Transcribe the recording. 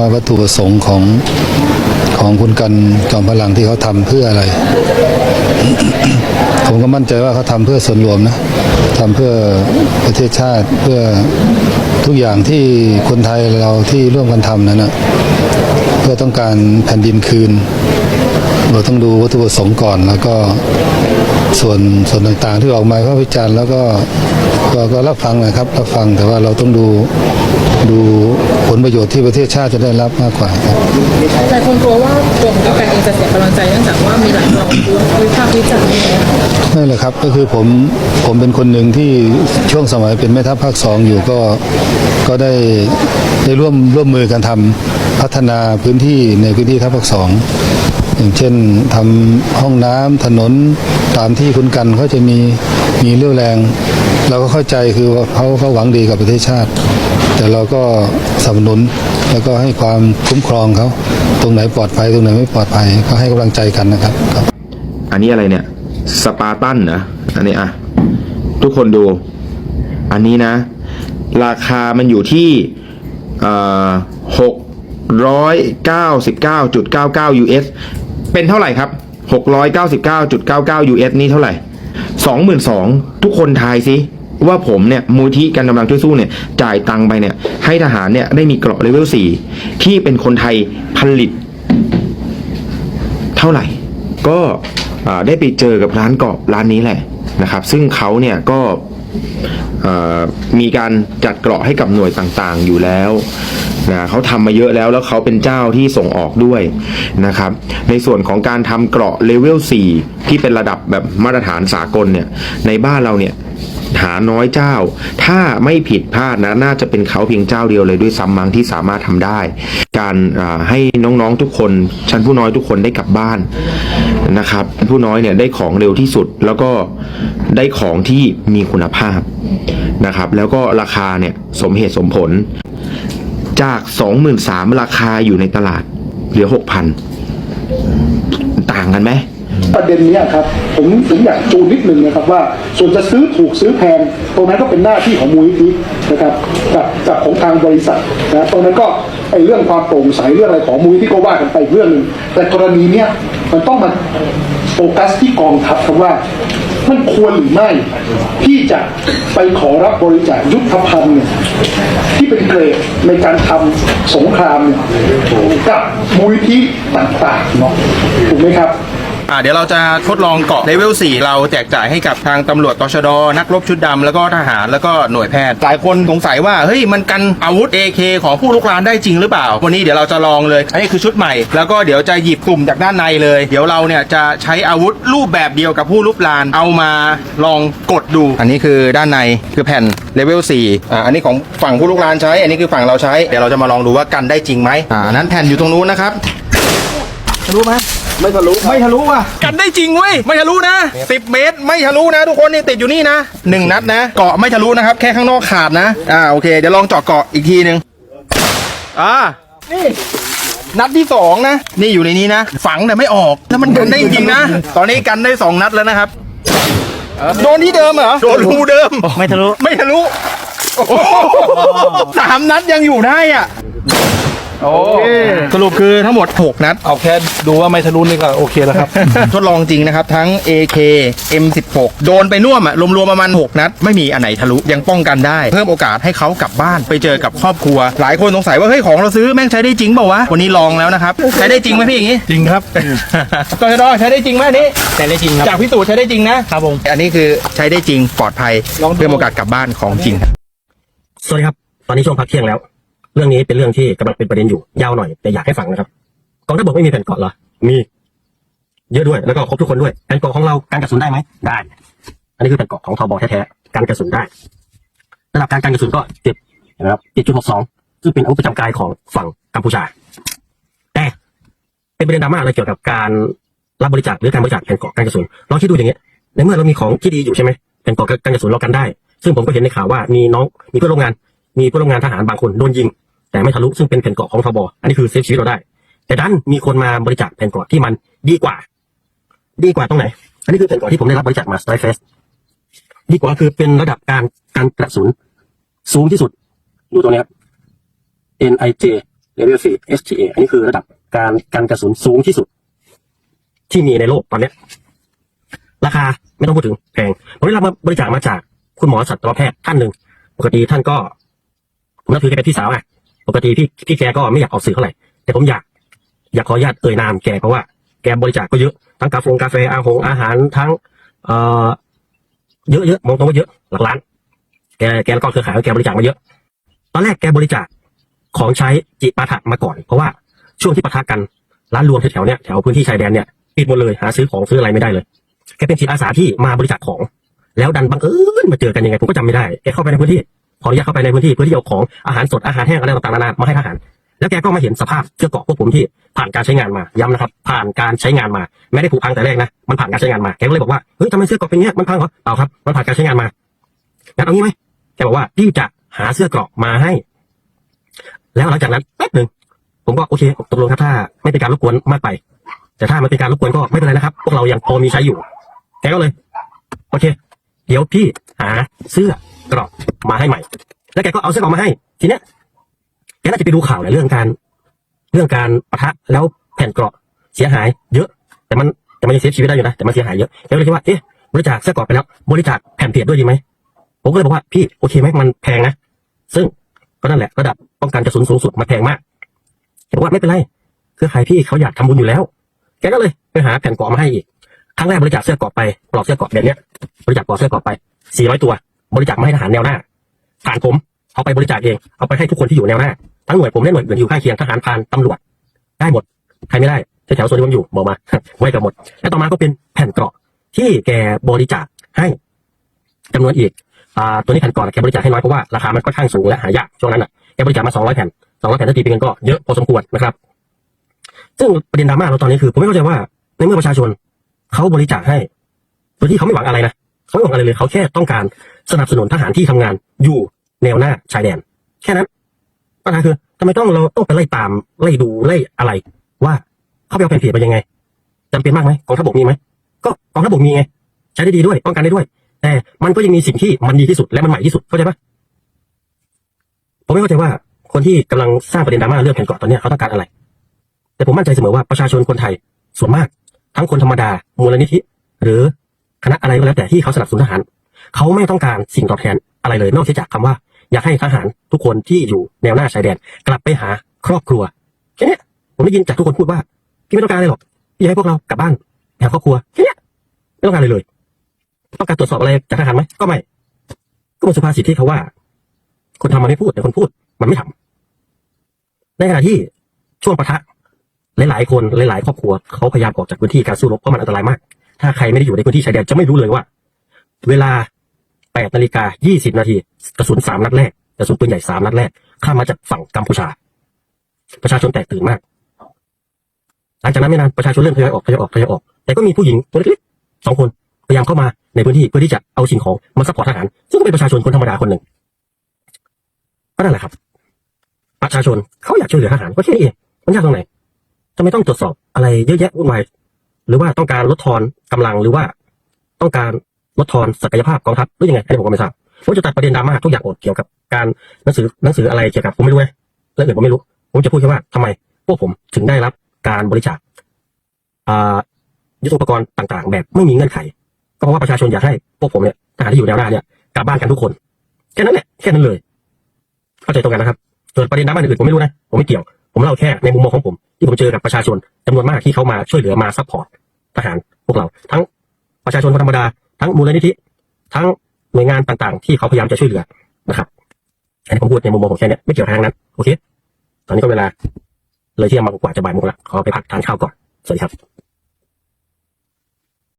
ว่าวัตถุประสงค์ของของคุณกันจอมพลังที่เขาทำเพื่ออะไร ผมก็มั่นใจว่าเขาทำเพื่อส่วนรวมนะทำเพื่อประเทศชาติเพื่อทุกอย่างที่คนไทยเราที่ร่วมกันทำนั้นนะเพื่อต้องการแผ่นดินคืน เราต้องดูวัตถุประสงค์ก่อน แล้วก็ส่วนส่วนต่างๆที่ออกมาก็วิจารณ์แล้วก็ ก็ก็รับฟังนะครับรับฟังแต่ว่าเราต้องดูดูผลประโยชน์ที่ประเทศชาติจะได้รับมากกว่าครับหลายคนกลัวว่าตัวของประกันเองจะเสียกำลังใจเนื่องจากว่ามีหลายกองวิพากษ์วิจารณ์เนี่ยนั่นแหละครับก็คือผมผมเป็นคนหนึ่งที่ช่วงสมัยเป็นแม่ทัพภาคสองอยู่ก็ก็ได้ได้ร่วมร่วมมือกันทำพัฒนาพื้นที่ในพื้นที่ทัพภาคสอง อย่างเช่นทำห้องน้ำถนนตามที่คุณกันเขาจะมีมีเรี่ยวแรง เราก็เข้าใจคือเขาเขาหวังดีกับประเทศชาติ แต่เราก็สนับสนุนแล้วก็ให้ความคุ้มครองเขาตรงไหนปลอดภัยตรงไหนไม่ปลอดภัยก็ให้กำลังใจกันนะครับครับ อันนี้อะไรเนี่ยสปาร์ตันนะอันนี้อะทุกคนดู อันนี้นะ ราคามันอยู่ที่หกร้อยเก้าสิบเก้าจุดเก้าเก้า US เป็นเท่าไหร่ครับหกร้อยเก้าสิบเก้าจุดเก้าเก้า US นี่เท่าไหร่สองหมื่นสองทุกคนทายสิว่าผมเนี่ยมูลที่การกำลังช่วยสู้เนี่ยจ่ายตังไปเนี่ยให้ทหารเนี่ยได้มีเกราะเลเวลสี่ที่เป็นคนไทยผลิต เท่าไหร่ ก็ได้ไปเจอกับร้านเกาะร้านนี้แหละนะครับ ซึ่งเขาเนี่ยก็มีการจัดเกราะให้กับหน่วยต่างๆอยู่แล้ว นะเขาทำมาเยอะแล้วแล้วเขาเป็นเจ้าที่ส่งออกด้วยนะครับ ในส่วนของการทำเกราะเลเวล4ที่เป็นระดับแบบมาตรฐานสากลเนี่ยในบ้านเราเนี่ยหาน้อยเจ้า ถ้าไม่ผิดพลาดนะ น่าจะเป็นเขาเพียงเจ้าเดียวเลยด้วยซ้ำมั้งที่สามารถทำได้ การให้น้องๆทุกคน ชั้นผู้น้อยทุกคนได้กลับบ้านนะครับ ผู้น้อยเนี่ยได้ของเร็วที่สุด แล้วก็ได้ของที่มีคุณภาพนะครับ แล้วก็ราคาเนี่ยสมเหตุสมผล จาก23,000ราคาอยู่ในตลาด เหลือ6,000ต่างกันไหมประเด็นนี้ครับผมผมอยากจูนนิดนึงนะครับว่า ส่วนจะซื้อถูกซื้อแพงตรงนั้นก็เป็นหน้าที่ของมูลนิธินะครับกับกับของทางบริษัทนะตรงนั้นก็ไอ้เรื่องความโปร่งใสเรื่องอะไรของมูลนิธิก็ว่ากันไปเรื่องหนึ่งแต่กรณีเนี้ยมันต้องมาโฟกัสที่กองทัพครับว่า มันควรหรือไม่ ที่จะไปขอรับบริจาคยุทธภัณฑ์เนี่ยที่เป็นเกรดในการทำสงครามเนี่ยกับมูลนิธิต่างๆเนาะถูกไหมครับ อ่าเดี๋ยวเราจะทดลองเกาะเลเวล 4 เราแจกจ่ายให้กับทางตำรวจตชด นักรบชุดดำแล้วก็ทหารแล้วก็หน่วยแพทย์ หลายคนสงสัยว่า เฮ้ย มันกันอาวุธ AK ของผู้ลุกรานได้จริงหรือเปล่า วันนี้เดี๋ยวเราจะลองเลย อันนี้คือชุดใหม่ แล้วก็เดี๋ยวจะหยิบกลุ่มจากด้านในเลย เดี๋ยวเราเนี่ยจะใช้อาวุธรูปแบบเดียวกับผู้ลุกราน เอามาลองกดดู อันนี้คือด้านในคือแผ่นเลเวล 4 อ่า อันนี้ของฝั่งผู้ลุกรานใช้ อันนี้คือฝั่งเราใช้ เดี๋ยวเราจะมาลองดูว่ากันได้จริงไหมอ่าอันนั้นแผ่นอยู่ตรงนู้นนะครับทะลุไหม ไม่ทะลุไม่ทะลุว่ะ กันได้จริงเว้ย ไม่ทะลุนะ 10 เมตร ไม่ทะลุนะ ทุกคนนี่ติดอยู่นี่นะหนึ่งนัดนะ เกาะไม่ทะลุนะครับ แค่ข้างนอกขาดนะ อ่าโอเค เดี๋ยวลองเจาะเกาะอีกทีหนึ่งอ่า นี่ นัดที่สองนะ นี่อยู่ในนี้นะ ฝังแต่ไม่ออก แล้วมันกันได้จริงนะ ตอนนี้กันได้สองนัดแล้วนะครับ โดนที่เดิมเหรอ โดนรูเดิม ไม่ทะลุ ไม่ทะลุโอ้โหสามนัดยังอยู่ได้อะ โอเคสรุปคือทั้งหมด 6 นัด เอาแค่ดูว่าไม่ทะลุนี่ก็โอเคแล้วครับ ทดลองจริงนะครับ ทั้ง AK M16 โดนไปน่วมอะรวมๆประมาณ 6 นัด ไม่มีอันไหนทะลุยังป้องกันได้ เพิ่มโอกาสให้เขากลับบ้านไปเจอกับครอบครัว หลายคนสงสัยว่าเฮ้ยของเราซื้อแม่งใช้ได้จริงเปล่าวะวันนี้ลองแล้วนะครับใช้ได้จริงไหมพี่อย่างงี้จริงครับตชดใช้ได้จริงไหมอันนี้ใช้ได้จริงครับจากพิสูจน์ใช้ได้จริงนะครับผมอันนี้คือใช้ได้จริงปลอดภัยเพิ่มโอกาสกลับบ้านของจริงครับสวัสดีครับ ตอนนี้ช่วงพักเที่ยงแล้ว เรื่องนี้เป็นเรื่องที่กำลังเป็นประเด็นอยู่ยาวหน่อยแต่อยากให้ฟังนะครับกองทัพบกไม่มีแผ่นเกาะเหรอมีเยอะด้วยแล้วก็ครบทุกคนด้วยแผ่นเกาะของเราการกระสุนได้ไหมได้ อันนี้คือแผ่นเกาะของทบแท้ๆการกระสุนได้ ระดับการการกระสุนก็เจ็ดนะครับเจ็ดจุดหกสองซึ่งเป็นอาวุธประจำกายของฝั่งกัมพูชา แต่เป็นประเด็นดราม่าอะไรเกี่ยวกับการรับบริจาคหรือการบริจาคแผ่นเกาะการกระสุนลองคิดดูอย่างเงี้ยในเมื่อเรามีของที่ดีอยู่ใช่ไหมแผ่นเกาะการกระสุนเรากันได้ ซึ่งผมก็เห็นในข่าวว่ามีน้องมีเพื่อนร่วมงานมีเพื่อนร่วมงานทหารบางคนโดนยิง แต่ไม่ทะลุซึ่งเป็นแผ่นเกาะของทบอันนี้คือเซฟชีวิตเราได้ แต่ดันมีคนมาบริจาคแผ่นเกาะที่มันดีกว่า ดีกว่าตรงไหน อันนี้คือแผ่นเกาะที่ผมได้รับบริจาคมาสไตร์เฟสดีกว่าคือเป็นระดับการการกระสุนสูงที่สุดอยู่ตรงนี้ครับ NIJ เลเวล4 STA อันนี้คือระดับการกันกระสุนสูงที่สุด ที่มีในโลกตอนนี้ราคาไม่ต้องพูดถึงแพงผมได้รับบริจาคมาจากคุณหมอสัตวแพทย์ท่านหนึ่งปกติท่านก็ผมนับถือแกเป็นพี่สาวอะ ปกติพี่พี่แกก็ไม่อยากออกสื่อเท่าไหร่แต่ผมอยาก อยากขออนุญาตเอ่ยนามแกเพราะว่าแกบริจาคก็เยอะทั้งกาแฟกาแฟอาหงอาหารทั้ง เอ่อเยอะเยอะมองตรงว่าเยอะหลักล้าน แกแกแล้วก็เครือข่ายแกบริจาคมาเยอะ ตอนแรกแกบริจาคของใช้จิปาถะมาก่อน เพราะว่าช่วงที่ปะทะกันร้านรวมแถวๆเนี้ยแถวพื้นที่ชายแดนเนี่ยปิดหมดเลยหาซื้อของซื้ออะไรไม่ได้เลยแกเป็นจิตอาสาที่มาบริจาคของ แล้วดันบังเอิญมาเจอกันยังไงผมก็จำไม่ได้แกเข้าไปในพื้นที่ ขออนุญาตเข้าไปในพื้นที่เพื่อที่เอาของอาหารสดอาหารแห้งอะไรต่างๆนานามาให้ทหาร แล้วแกก็มาเห็นสภาพเสื้อเกราะพวกผมที่ผ่านการใช้งานมาย้ำนะครับ ผ่านการใช้งานมาไม่ได้ผุพังแต่แรกนะมันผ่านการใช้งานมาแกก็เลยบอกว่าเฮ้ยทำไมเสื้อเกราะเป็นเงี้ยมันพังเหรอเปล่าครับมันผ่านการใช้งานมางั้นเอางี้ไหมแกบอกว่าพี่จะหาเสื้อเกราะมาให้ แล้วหลังจากนั้นแป๊บหนึ่งผมก็โอเคตกลงครับถ้าไม่เป็นการรบกวนมากไป แต่ถ้ามันเป็นการรบกวนก็ไม่เป็นไรนะครับ พวกเรายังพอมีใช้อยู่แกก็เลย โอเค เดี๋ยวพี่หาเสื้อกรอก มาให้ใหม่ แล้วแกก็เอาเสื้อกอกมาให้ ทีเนี้ยแกน่าจะไปดูข่าวแหละเรื่องการ เรื่องการปะทะแล้วแผ่นเกราะเสียหายเยอะ แต่มันแต่มันยังเสียชีวิตได้อยู่นะแต่มันเสียหายเยอะแกก็เลยคิดว่าเอ๊ะบริจาคเสื้อกรอกไปแล้ว บริจาคแผ่นเพจด้วยดีไหมผมก็เลยบอกว่าพี่โอเคไหมมันแพงนะ ซึ่งก็นั่นแหละระดับป้องกันกระสุนสูงสุดมันแพงมากแกบอกว่าไม่เป็นไรเครือข่ายพี่เขาอยากทำบุญอยู่แล้ว แกก็เลยไปหาแผ่นเกราะมาให้อีกครั้งแรกบริจาคเสื้อเกราะไปปลอกเสื้อเกราะแบบเนี้ยบริจาคปลอกเสื้อเกราะไป400ตัว บริจาคมาให้ทหารแนวหน้า ผ่านผมเอาไปบริจาคเองเอาไปให้ทุกคนที่อยู่แนวหน้าทั้งหน่วยผมและหน่วยอื่นอยู่ข้างเคียงทหารพรานตำรวจได้หมดใครไม่ได้แถวๆโซนที่ผมอยู่บอกมาไว้กับหมด และต่อมาก็เป็นแผ่นเกราะที่แกบริจาคให้จำนวนอีกอ่าตัวนี้แผ่นเกราะแกบริจาคให้น้อยเพราะว่าราคามันค่อนข้างสูงและหายากช่วงนั้นอะแกบริจาคมา200แผ่น200แผ่นถ้าตีเป็นเงินก็เยอะพอสมควรนะครับ ซึ่งประเด็นดราม่าเราตอนนี้คือ ผมไม่เข้าใจว่าในเมื่อประชาชนเขาบริจาคให้โดยที่เขาไม่หวังอะไรนะ เขาไม่หวังอะไรเลยเขาแค่ต้องการสนับสนุนทหารที่ทำงานอยู่แนวหน้าชายแดน แค่นั้นปัญหาคือทำไมต้องเราต้องไปไล่ตามไล่ดูไล่อะไร ว่าเขาไปเอาแผ่นเพจไปยังไงจำเป็นมากไหมกองทัพบกมีไหมก็กองทัพบกมีไง ใช้ได้ดีด้วยป้องกันได้ด้วย แต่มันก็ยังมีสิ่งที่มันดีที่สุดและมันใหม่ที่สุดเข้าใจปะผมไม่เข้าใจว่าคนที่กำลังสร้างประเด็นดราม่าเรื่องแผ่นเกาะตอนเนี้ยเขาต้องการอะไร แต่ผมมั่นใจเสมอว่าประชาชนคนไทยส่วนมาก ทั้งคนธรรมดา มูลนิธิ หรือ คณะอะไรก็แล้วแต่ที่เขาสนับสนุนทหาร เขาไม่ต้องการสิ่งตอบแทนอะไรเลย นอกจากคำว่า อยากให้ทหารทุกคนที่อยู่แนวหน้าชายแดน กลับไปหาครอบครัวแค่นี้ผมได้ยินจากทุกคนพูดว่าพี่ไม่ต้องการอะไรหรอกพี่อยากให้พวกเรากลับบ้านหาครอบครัวแค่นี้ไม่ต้องการอะไรเลย ต้องการตรวจสอบอะไรจากทหารไหมก็ไม่ก็เป็นสุภาษิตที่เขาว่า คนทำมันไม่พูดแต่คนพูดมันไม่ทำในขณะที่ช่วงปะทะหลายๆคนหลายๆ ครอบครัวเขาพยายามออกจากพื้นที่การสู้รบเพราะมันอันตรายมาก ถ้าใครไม่ได้อยู่ในพื้นที่ชายแดนจะไม่รู้เลยว่า เวลา8นาฬิกา20นาทีกระสุนสามนัดแรกกระสุนปืนใหญ่สามนัดแรกข้ามมาจากฝั่งกัมพูชา ประชาชนแตกตื่นมาก หลังจากนั้นไม่นานประชาชนเริ่มทยอยออกทยอยออกทยอยออก แต่ก็มีผู้หญิงตัวเล็กๆสองคนพยายามเข้ามาในพื้นที่เพื่อที่จะเอาสิ่งของมาซัพพอร์ตทหาร ซึ่งก็เป็นประชาชนคนธรรมดาคนหนึ่งก็นั่นแหละครับ ประชาชนเขาอยากช่วยเหลือทหารก็แค่นี้เองมันยากตรงไหนทำไมต้องตรวจสอบอะไรเยอะแยะวุ่นวาย หรือว่าต้องการลดทอนกำลังหรือว่าต้องการลดทอนศักยภาพกองทัพหรือยังไงอันนี้ผมก็ไม่ทราบผมจะตัดประเด็นดราม่าทุกอย่างออกเกี่ยวกับการหนังสือหนังสืออะไรเกี่ยวกับผมไม่รู้นะเรื่องอื่นผมไม่รู้ ผมจะพูดแค่ว่าทำไมพวกผมถึงได้รับการบริจาคอ่ายุทธปกรณ์ต่างๆ แบบไม่มีเงื่อนไข ก็เพราะว่าประชาชนอยากให้พวกผมเนี่ยทหารที่อยู่แนวหน้าเนี่ยกลับบ้านกันทุกคนแค่นั้นแหละแค่นั้นเลยเข้าใจตรงกันนะครับส่วนประเด็นดราม่าอื่นผมไม่รู้นะผมไม่เกี่ยว ผมเล่าแค่ในมุมมองของผม ที่ผมเจอกับประชาชนจำนวนมากที่เขามาช่วยเหลือมาซัพพอร์ตทหารพวกเรา ทั้งประชาชนคนธรรมดา ทั้งมูลนิธิ ทั้งหน่วยงานต่างๆ ที่เขาพยายามจะช่วยเหลือนะครับอันนี้ผมพูดในมุมมองของแค่เนี้ยไม่เกี่ยวกับทางนั้นโอเค ตอนนี้ก็เวลาเลยที่จะมากว่าจะบ่ายโมงละขอไปพักทานข้าวก่อนสวัสดีครับ